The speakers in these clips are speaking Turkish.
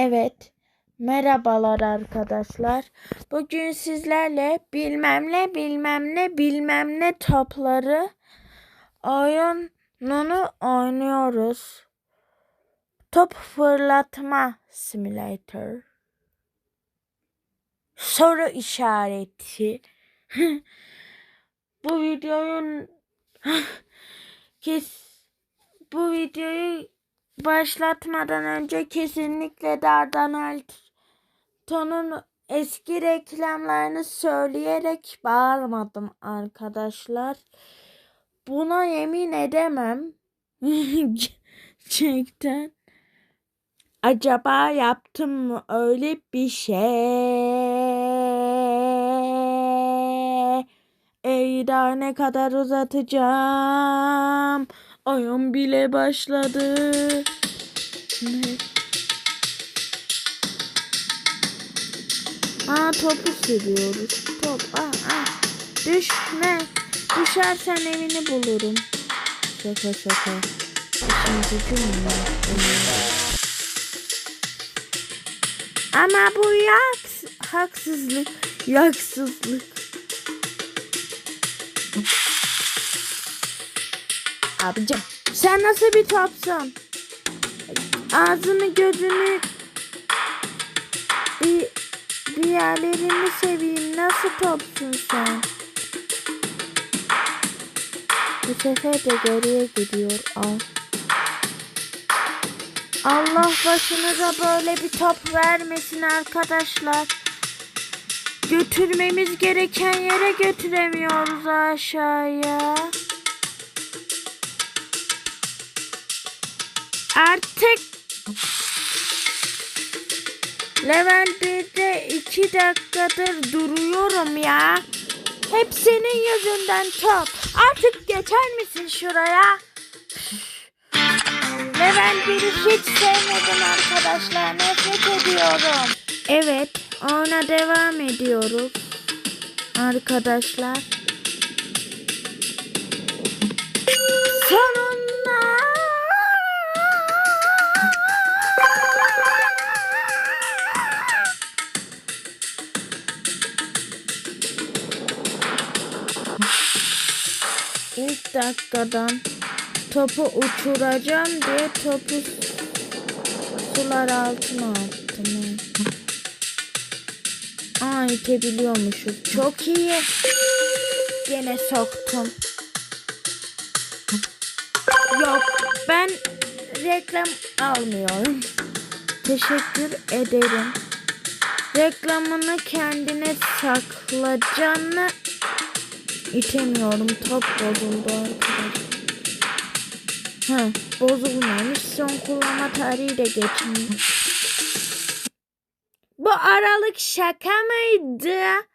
Evet. Merhabalar arkadaşlar. Bugün sizlerle bilmem ne bilmem ne bilmem ne topları oyununu oynuyoruz. Top fırlatma simülatör. Soru işareti. bu videonun kes bu videoyu başlatmadan önce kesinlikle Dardanelton'un eski reklamlarını söyleyerek bağırmadım arkadaşlar. Buna yemin edemem. Gerçekten. Acaba yaptım mı öyle bir şey? Ey daha ne kadar uzatacağım? Oyun bile başladı. Ne? Aa topu sürüyoruz. Top. Aa, aa. Düşme. Düşersen evini bulurum. Şaka şaka. İşin gücüm. Ama bu yaks haksızlık. Yaksızlık. Abicim sen nasıl bir topsun? Ağzını gözünü bir, yerlerini seveyim. Nasıl topsun sen? Bu sefer de geriye gidiyor. Al. Allah başınıza böyle bir top vermesin arkadaşlar. Götürmemiz gereken yere götüremiyoruz aşağıya. Artık level 1'de 2 dakikadır duruyorum ya. Hep senin yüzünden top. Artık geçer misin şuraya? Level 1'i hiç sevmedim arkadaşlar. Nefret ediyorum. Evet, ona devam ediyoruz. Arkadaşlar. Sonunda. İlk dakikadan topu uçuracağım diye topu sular altına attım. Aa itebiliyormuşuz. Çok iyi. Gene soktum. Yok ben reklam almıyorum. Teşekkür ederim. Reklamını kendine sakla canını itemiyorum. Top bozuldu arkadaşlar. Ha, bozulmamış. Son kullanma tarihi de geçmiyor. Bu aralık şaka mıydı?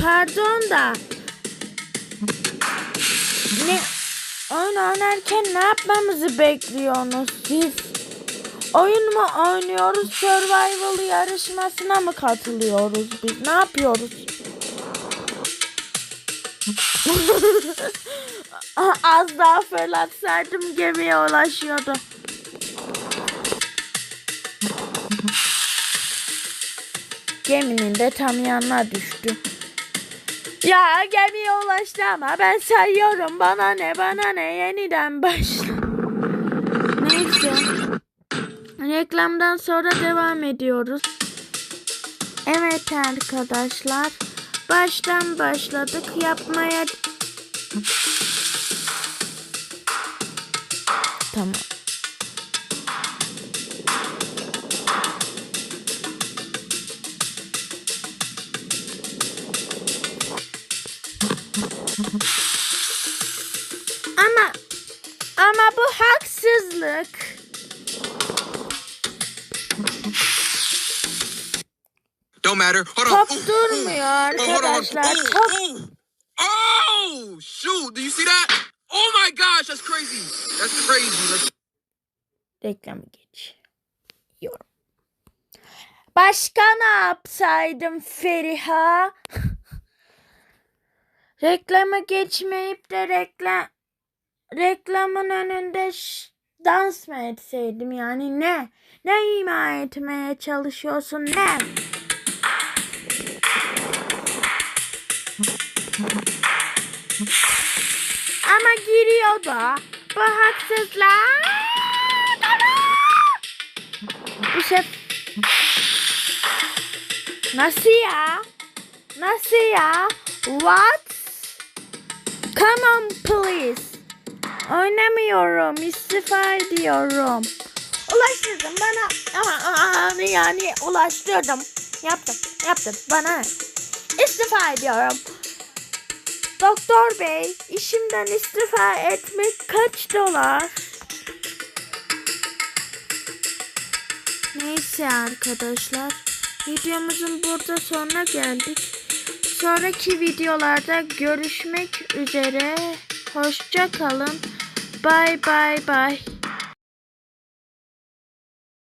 Pardon da. Ne? Oyun oynarken ne yapmamızı bekliyorsunuz siz? Oyun mu oynuyoruz? Survival yarışmasına mı katılıyoruz biz? Ne yapıyoruz? Az daha fırlatsaydım gemiye ulaşıyordu. Geminin de tam yanına düştü. Ya gemiye ulaştı ama ben sayıyorum. Bana ne bana ne yeniden başla. Reklamdan sonra devam ediyoruz. Evet arkadaşlar. Baştan başladık yapmaya. Tamam. Ama ama bu haksızlık. Matter. Hold on. Top durmuyor Oh, arkadaşlar. Oh, Top oh. Oh, shoot. Do you see that? Oh my gosh, that's crazy. That's crazy. Like, reklamı geç. Yorum. Başka ne yapsaydım Feriha? Reklamı geçmeyip de reklam reklamın önünde dans mı etseydim yani ne? Ne ima etmeye çalışıyorsun ne? Ama giriyor da. Bu haksızlık. Bu şef... Nasıl ya? Nasıl ya? What? Come on please. Oynamıyorum. istifa ediyorum. Ulaştırdım bana. Yani ulaştırdım. Yaptım. Yaptım. Bana? İstifa ediyorum. Doktor bey, işimden istifa etmek kaç dolar? Neyse arkadaşlar, videomuzun burada sonuna geldik. Sonraki videolarda görüşmek üzere. Hoşça kalın. Bye bye bye.